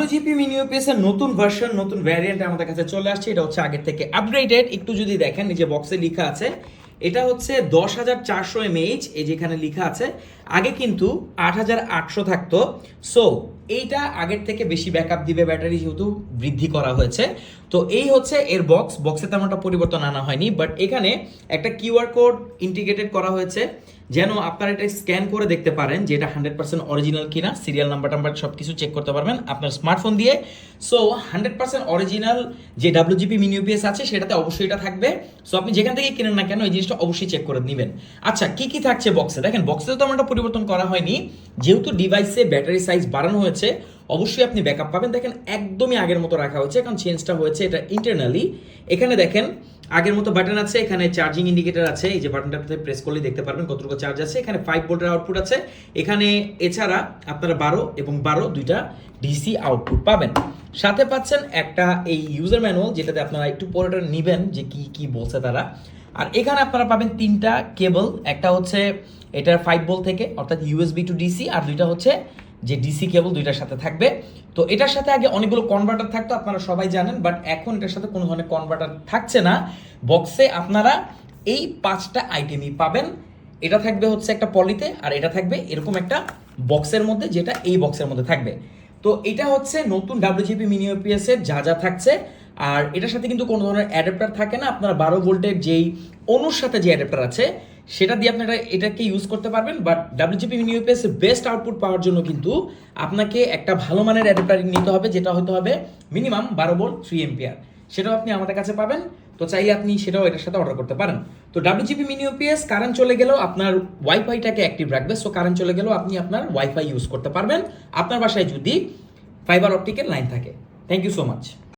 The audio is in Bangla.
ডাব্লিউজিপি মিনি ইউপিএস এর নতুন ভার্সন নতুন ভ্যারিয়েন্ট আমাদের কাছে চলে আসছে। এটা হচ্ছে আগের থেকে আপগ্রেডেড একটু যদি দেখেন যে বক্সে লেখা আছে, এটা হচ্ছে দশ হাজার চারশো এমএইচ এই যেখানে লেখা আছে। আগে কিন্তু আট হাজার আটশো থাকতো। সো এইটা আগের থেকে বেশি ব্যাকআপ দিবে ব্যাটারি যেহেতু বৃদ্ধি করা হয়েছে। তো এই হচ্ছে এর বক্স বক্সে তেমন একটা পরিবর্তন আনা হয়নি বাট এখানে একটা কিউআর কোড ইন্টিগ্রেটেড করা হয়েছে। যেন আপনারা এটা স্ক্যান করে দেখতে পারেন যে এটা হান্ড্রেড পার্সেন্ট অরিজিনাল কিনা সিরিয়াল নাম্বার টাম্বার সব কিছু চেক করতে পারবেন আপনার স্মার্টফোন দিয়ে। সো হান্ড্রেড পার্সেন্ট অরিজিনাল যে ডাব্লিউজিপি মিনি ইউপিএস আছে, সেটাতে অবশ্যই এটা থাকবে। সো আপনি যেখান থেকে কিনেন না কেন, এই জিনিসটা অবশ্যই চেক করে নেবেন। আচ্ছা কি কি থাকছে বক্সে দেখেন বক্সে তো আমার পরিবর্তন করা হয়নি। যেহেতু ডিভাইসে ব্যাটারি সাইজ বাড়ানো হয়েছে অবশ্যই আপনি ব্যাকআপ পাবেন। দেখেন, একদমই আগের মতো রাখা হয়েছে, কারণ চেঞ্জটা হয়েছে এটা ইন্টারনালি এখানে দেখেন, আগের মতো বাটন আছে, এখানে চার্জিং ইন্ডিকেটার আছে, এই যে বাটনটাতে প্রেস করলে দেখতে পারবেন কতটুকু চার্জ আছে। এখানে ফাইভ ভোল্টের আউটপুট আছে। এখানে এছাড়া আপনারা বারো এবং বারো দুইটা ডিসি আউটপুট পাবেন। সাথে পাচ্ছেন একটা এই ইউজার ম্যানুয়াল যেটাতে আপনারা একটু পরেটা নেবেন, যে কি কি বলছে তারা। আর এখানে আপনারা পাবেন তিনটা কেবল একটা হচ্ছে এটার ফাইভ বোল থেকে, অর্থাৎ ইউএসবি টু ডিসি আর দুইটা হচ্ছে যে ডিসি কেবল দুইটার সাথে থাকবে। তো এটার সাথে আগে অনেকগুলো কনভার্টার থাকতো, আপনারা সবাই জানেন বাট এখন এটার সাথে কোনো ধরনের কনভার্টার থাকছে না। বক্সে আপনারা এই পাঁচটা আইটেমই পাবেন। এটা থাকবে হচ্ছে একটা পলিতে আর এটা থাকবে এরকম একটা বক্সের মধ্যে, যেটা এই বক্সের মধ্যে থাকবে। তো এটা হচ্ছে নতুন ডাব্লিউজিপি মিনি ওপিএস এর যা যা থাকছে, আর এটার সাথে কিন্তু কোনো ধরনের অ্যাডাপ্টার থাকে না। আপনার বারো ভোল্টের যেই অনুর সাথে যে অ্যাডাপ্টার আছে সেটা দিয়ে আপনারা এটাকে ইউজ করতে পারবেন but WGP UPS best output power জন্য কিন্তু আপনাকে একটা ভালো মানের অ্যাডাপ্টার নিতে হবে, যেটা হতে হবে মিনিমাম বারো ভোল্ট থ্রি এম্পিয়ার সেটাও আপনি আমাদের কাছে পাবেন, তো চাইলে আপনি সেটাও এটার সাথে অর্ডার করতে পারেন। তো ডাব্লিউজিপি মিনি ইউপিএস কারেন্ট চলে গেলেও আপনার ওয়াইফাইটাকে অ্যাক্টিভ রাখবে সো কারেন্ট চলে গেলেও আপনি আপনার ওয়াইফাই ইউজ করতে পারবেন। আপনার বাসায় যদি ফাইবার অপটিকের লাইন থাকে। Thank you so much